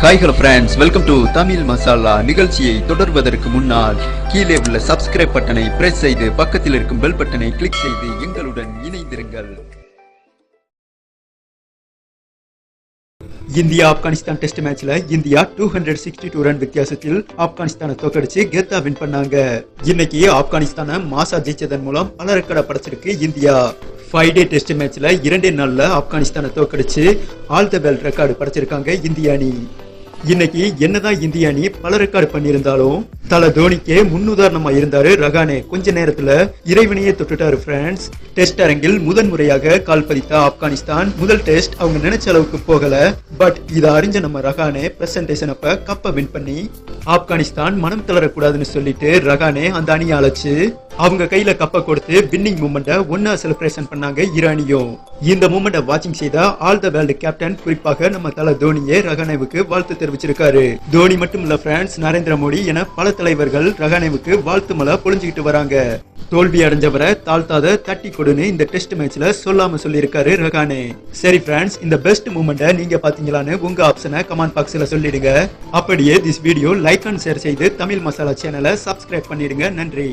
Hi hello friends welcome to Tamil Masala நிகழ்ச்சியை தொடர்வதற்கு முன்னால் கீழே உள்ள சப்ஸ்கிரைப் பட்டனை பிரஸ் செய்து பக்கத்தில் இருக்கும் பெல் பட்டனை கிளிக் செய்து எங்களுடன் இணைந்திருங்கள். இந்தியா ஆப்கானிஸ்தான் டெஸ்ட் மேட்ச்ல India two hundred sixty two run வித்தியாசத்தில் ஆப்கானிஸ்தானை தோக்கடிச்சு கெத்தா வின் பண்ணாங்க. இன்னைக்கு ஆப்கானிஸ்தானை மாசா ஜெயிச்சதன் மூலம் பல ரெக்கார்டை படைச்சிருக்கு இந்தியா. ஃபைவ் டே டெஸ்ட் மேட்ச்ல இரண்டே நாள்ல ஆப்கானிஸ்தானை தோக்கடிச்சு ஆல் த பெல் ரெக்கார்டு படைச்சிருக்காங்க இந்திய அணி. இன்னைக்கு என்னதான் இந்திய அணி பல ரெக்கார்டு பண்ணியிருந்தாலும் தல தோனிக்கே முன்னுதாரணமா இருந்தாரு ரகானே கொஞ்ச நேரத்துல இறைவனையே தொட்டுட்டாரு பிரான்ஸ் டெஸ்ட் அரங்கில் முதன் முறையாக கால் பதித்த ஆப்கானிஸ்தான். முதல் டெஸ்ட் அவங்க நினைச்ச அளவுக்கு போகல. பட் இதை அறிஞ்ச நம்ம ரகானே பிரசன்டேஷன் அப்ப கப்பை வின் பண்ணி ஆப்கானிஸ்தான் மனம் தளரக்கூடாதுன்னு சொல்லிட்டு ரகானே அந்த அணியை அழைச்சு அவங்க கையில கப்பை கொடுத்து வின்னிங் மூமெண்ட்டை ஒன்னா செலிப்ரேஷன் பண்ணாங்க ஈரானியும் இந்த மூமெண்ட்டை வாட்சிங் செய்த ஆல் த வேர்ல்டு கேப்டன் குறிப்பாக நம்ம தல தோனியே ரகானேவுக்கு வாழ்த்து தெரிவிச்சிருக்காரு. தோனி மட்டும் இல்ல பிரான்ஸ் நரேந்திர மோடி என பல தலைவர்கள் ரகானேவுக்கு வாழ்த்து மலை பொழிஞ்சுக்கிட்டு வராங்க. தோல்வி அடைஞ்சவரை தாழ்த்தாத தட்டி கொடுன்னு இந்த டெஸ்ட் மேட்ச்ல சொல்லாம சொல்லியிருக்காரு ரகானே. சரி பிரான்ஸ் இந்த பெஸ்ட் மூமெண்ட்டை நீங்க பாத்தீங்களான்னு உங்க ஆப்ஷனை கமெண்ட் பாக்ஸ்ல சொல்லிடுங்க. அப்படியே this video like and share செய்து தமிழ் மசாலா சேனலை சப்ஸ்கிரைப் பண்ணிடுங்க. நன்றி.